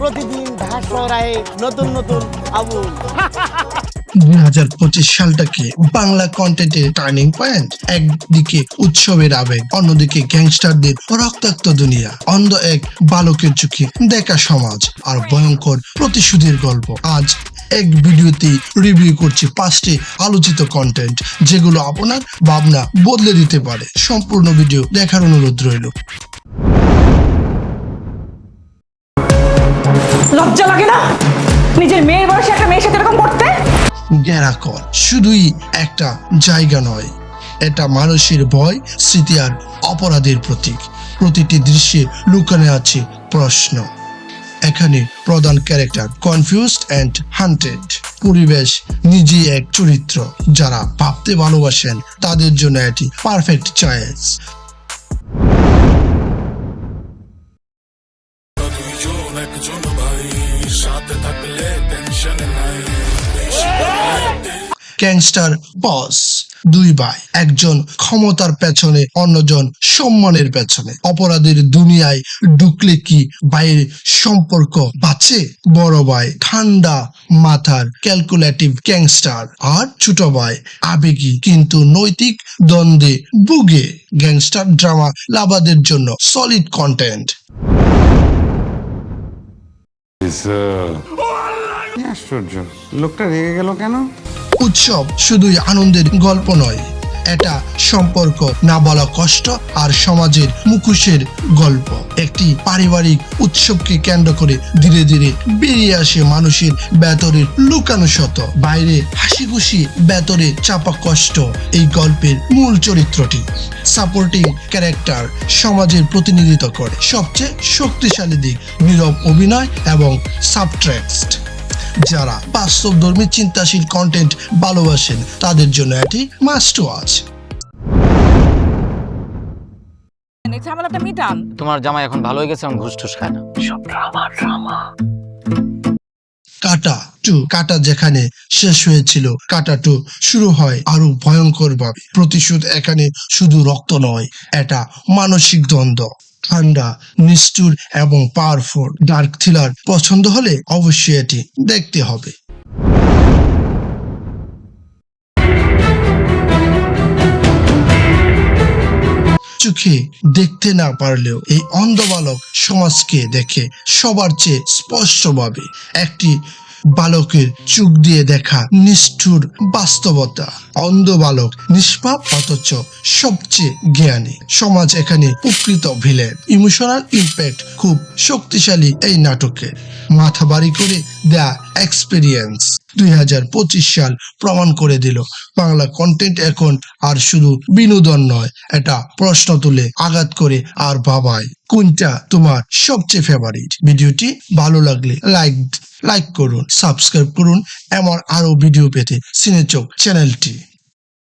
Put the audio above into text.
প্রতিদিন ঢাকা শহরায় নতুন নতুন আবুল। দুই হাজার পঁচিশ সালটাকে বাংলা কন্টেন্টের টার্নিং পয়েন্ট একদিকে উৎসবের আবেগ, অন্যদিকে গ্যাংস্টারদের রক্তাক্ত দুনিয়া। অন্ধ এক বালকের চোখে দেখা সমাজ আর ভয়ঙ্কর প্রতিশোধের গল্প। আজ এক ভিডিওতে রিভিউ করছি পাঁচটি আলোচিত কন্টেন্ট যেগুলো আপনার ভাবনা বদলে দিতে পারে। সম্পূর্ণ ভিডিও দেখার অনুরোধ রইল। লজ্জা লাগে না? নিজের মেয়ের বয়সে একটা মেয়ের সাথে এরকম করতে? গ্যারাকল শুধুই একটা জায়গা নয়। এটা মানুষের ভয় স্মৃতি আর অপরাধের প্রতীক। প্রতিটি দৃশ্যে লুকানো আছে প্রশ্ন। এখানে প্রধান ক্যারেক্টার কনফিউজড অ্যান্ড হান্টেড। পরিবেশ নিজেই এক চরিত্র। যারা ভাবতে ভালোবাসেন তাদের জন্য এটি পারফেক্ট চয়েস। একজন গ্যাংস্টার বস দুই ভাই, একজন ক্ষমতার পেছনে, অন্যজন সম্মানের পেছনে। অপরাধের দুনিয়ায় ঢুকলে কি বাইরে সম্পর্ক বাঁচে? বড় ভাই, ঠান্ডা মাথার ক্যালকুলেটিভ গ্যাংস্টার আর ছোট ভাই, আবেগী কিন্তু নৈতিক দ্বন্দ্বে বুগে গ্যাংস্টার ড্রামা লাভাদের জন্য সলিড কন্টেন্ট আশ্চর্য। লোকটা রেগে গেল কেন? উৎসব শুধুই আনন্দের গল্প নয়। এটা সম্পর্ক না বলা কষ্ট আর সমাজের মুখোশের গল্প। একটি পারিবারিক উৎসবকে কেন্দ্র করে ধীরে ধীরে বেরিয়ে আসে মানুষের ভেতরের লুকানো শত। বাইরে হাসি খুশি ভেতরে চাপা কষ্ট, এই গল্পের মূল চরিত্রটি। সাপোর্টিং ক্যারেক্টার সমাজের প্রতিনিধিত্ব করে সবচেয়ে শক্তিশালী দিক, নীরব অভিনয় এবং সাবট্রাক্সড। যারা বাস্তব বাস্তবধর্মী চিন্তাশীল কন্টেন্ট ভালোবাসেন তাদের জন্য এটি মাস্ট ওয়াচ এই ঝামেলাটা মিটান। তোমার জামাই এখন ভালো হয়ে গেছে এখন ঘুষ টুস খায় না। কাটা টু কাটা যেখানে শেষ হয়েছিল কাটা টু শুরু হয় আরও ভয়ঙ্কর ভাবে প্রতিশোধ এখানে শুধু রক্ত নয় এটা মানসিক দ্বন্দ্ব। ঠান্ডা, নিষ্ঠুর এবং পাওয়ারফুল ডার্ক থ্রিলার পছন্দ হলে অবশ্যই এটি দেখতে হবে। চোখে দেখতে না পারলেও এই অন্ধ বালক সমাজকে দেখে সবার চেয়ে স্পষ্টভাবে একটি বালকের চোখ দিয়ে দেখা নিষ্ঠুর বাস্তবতা। অন্ধ বালক, নিষ্পাপ অথচ সবচেয়ে জ্ঞানী। সমাজ এখানে প্রকৃত ভিলেন ইমোশনাল ইম্প্যাক্ট খুব শক্তিশালী এই নাটকে। মাথা বাড়ি করে দেয়া এক্সপিরিয়েন্স দুই হাজার পঁচিশ সাল প্রমাণ করে দিল। বাংলা কন্টেন্ট এখন আর শুধু বিনোদন নয়, এটা প্রশ্ন তুলে আঘাত করে আর ভাবায় কোনটা তোমার সবচেয়ে ফেভারিট ভিডিওটি ভালো লাগলে লাইক লাইক করুন সাবস্ক্রাইব করুন, এমন আরও ভিডিও পেতে সিনেচক চ্যানেলটি